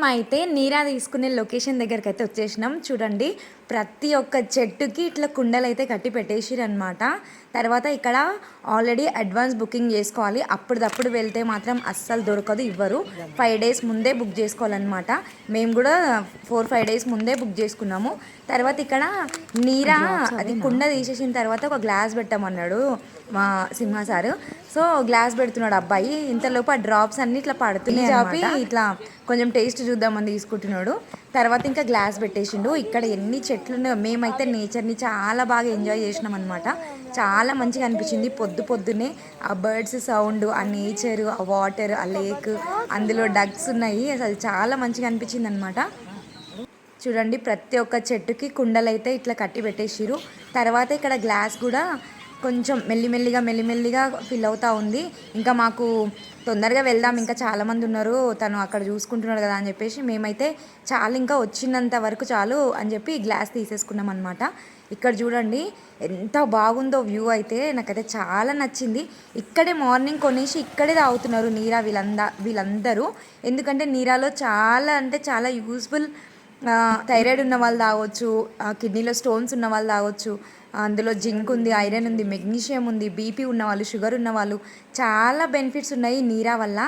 మేమైతే నీరా తీసుకునే లొకేషన్ దగ్గరికి అయితే వచ్చేసినాం. చూడండి ప్రతి ఒక్క చెట్టుకి ఇట్లా కుండలు అయితే కట్టి పెట్టేసిరు అనమాట తర్వాత ఇక్కడ ఆల్రెడీ అడ్వాన్స్ బుకింగ్ చేసుకోవాలి. అప్పటిదప్పుడు వెళ్తే మాత్రం అస్సలు దొరకదు ఇవ్వరు. ఫైవ్ డేస్ ముందే బుక్ చేసుకోవాలన్నమాట. మేము కూడా ఫోర్ ఫైవ్ డేస్ ముందే బుక్ చేసుకున్నాము. తర్వాత ఇక్కడ నీరా అది కుండ తీసేసిన తర్వాత ఒక గ్లాస్ పెట్టమన్నాడు మా సింహ సారు. సో గ్లాస్ పెడుతున్నాడు అబ్బాయి. ఇంతలోపు ఆ డ్రాప్స్ అన్ని ఇట్లా పడుతున్నాయి ఇట్లా కొంచెం టేస్ట్ చూద్దామని తీసుకుంటున్నాడు. తర్వాత ఇంకా గ్లాస్ పెట్టేసిండు. ఇక్కడ ఎన్ని చెట్లు మేమైతే నేచర్ని చాలా బాగా ఎంజాయ్ చేసినాం అనమాట చాలా మంచిగా అనిపించింది. పొద్దు పొద్దున్నే ఆ బర్డ్స్ సౌండ్ ఆ నేచర్ ఆ వాటర్ ఆ లేక్ అందులో డగ్స్ ఉన్నాయి. అసలు చాలా మంచిగా అనిపించింది అనమాట చూడండి ప్రతి ఒక్క చెట్టుకి కుండలైతే ఇట్లా కట్టి పెట్టేసిరు తర్వాత ఇక్కడ గ్లాస్ కూడా కొంచెం మెల్లిమెల్లిగా మెల్లిమెల్లిగా ఫిల్ అవుతూ ఉంది. ఇంకా మాకు తొందరగా వెళ్దాం. ఇంకా చాలామంది ఉన్నారు. తను అక్కడ చూసుకుంటున్నాడు కదా అని చెప్పేసి మేమైతే చాలు ఇంకా వచ్చినంత వరకు చాలు అని చెప్పి గ్లాస్ తీసేసుకున్నాం అనమాట ఇక్కడ చూడండి ఎంత బాగుందో వ్యూ అయితే నాకైతే చాలా నచ్చింది. ఇక్కడే మార్నింగ్ కొనేసి ఇక్కడే తాగుతున్నారు నీరా వీళ్ళందా వీళ్ళందరూ. ఎందుకంటే నీరాలో చాలా అంటే చాలా యూస్ఫుల్ థైరాయిడ్ ఉన్న వాళ్ళు తాగొచ్చు కిడ్నీలో స్టోన్స్ ఉన్న వాళ్ళు తాగొచ్చు అందులో జింక్ ఉంది ఐరన్ ఉంది మెగ్నీషియం ఉంది బీపీ ఉన్న వాళ్ళు షుగర్ ఉన్న వాళ్ళు చాలా బెనిఫిట్స్ ఉన్నాయి నీరా వల్ల.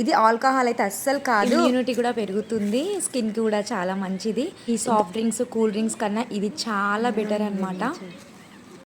ఇది ఆల్కహాల్ అయితే అస్సలు కాదు. ఇమ్యూనిటీ కూడా పెరుగుతుంది స్కిన్కి కూడా చాలా మంచిది. ఈ సాఫ్ట్ డ్రింక్స్ కూల్ డ్రింక్స్ కన్నా ఇది చాలా బెటర్ అనమాట